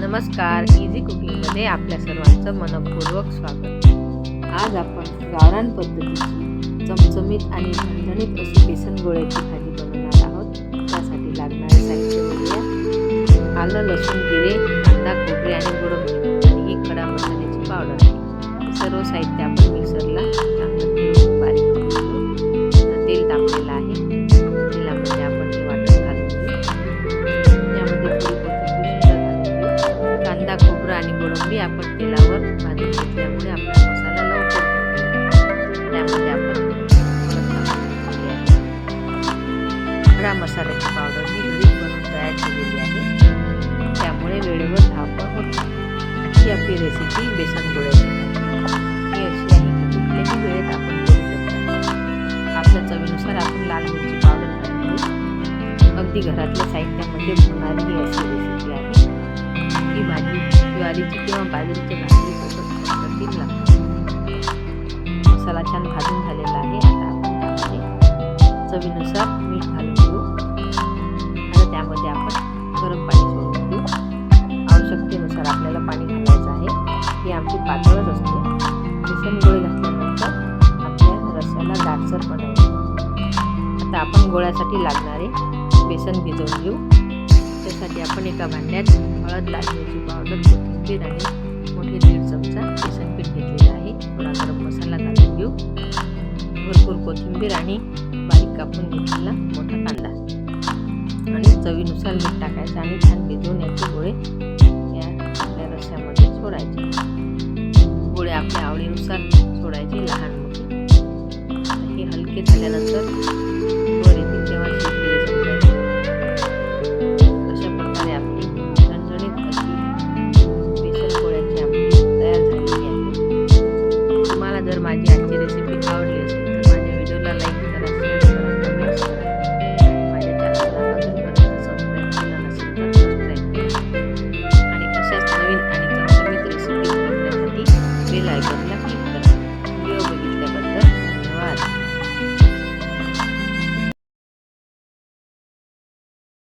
नमस्कार इझी कुकिंगमध्ये आपल्या सर्वांचं मनपूर्वक स्वागत. आज आपण गावरान पद्धतीची चमचमीत आणि झणझणीत अशी बेसन गोळ्याची भाजी बनवणार आहोत. त्यासाठी लागणारे साहित्य बघूया. आलं लसूण जिरे कांदा खोबरे आणि गोडंबी आणि ही खडा मसाल्याची पावडर. सर्व साहित्य आपण मिक्सरला खोबरं आपण तेलावर भाजून घेतल्यामुळे आपला मसाला लवकर त्यामध्ये आपण खडा मसाल्याची पावडर मी घरीच बनवून तयार केलेली आहे. त्यामुळे वेळेवर धावपळ होत. अशी आपली रेसिपी बेसन गोळ्याची ही अशी आहे की कुठल्याही वेळेत आपण करू आपल्या चवीनुसार आपण लाल मिरची पावडर घालून अगदी घरातल्या साहित्यामध्ये होणारी ही अशी रेसिपी आहे. ही भाजी ज्वारीची किंवा बाजरीच्या भाकरीसोबत अप्रतिम लागते मसाला छान भाजून झालेला आहे आता आपण त्यामध्ये चवीनुसार मीठ घालून घेऊ आता त्यामध्ये आपण गरम पाणी सोडून देऊ आवश्यकतेनुसार आपल्याला पाणी घालायचं आहे. ही आमची पातळच असते बेसन गोळे घातल्यानंतर आपल्या रस्याला दाटसर बनायचे आता आपण गोळ्यासाठी लागणारे बेसन भिजवून घेऊ. त्यासाठी आपण एका भांड्यात हळद लाल मिरची पावडर कोथिंबीर आणि मोठे दीड चमचा बेसन पीठ घेतलेलं आहे. थोडा गरम मसाला घालून घेऊ. भरपूर कोथिंबीर आणि बारीक कापून घेतलेला मोठा कांदा. आणि चवीनुसार मीठ टाकायचं आणि छान भिजवून याचे गोळे या आपल्या रस्स्यामध्ये सोडायचे. गोळे आपल्या आवडीनुसार सोडायचे लहान मोठे. हे हलके झाल्यानंतर जर माझी आजची रेसिपी आवडली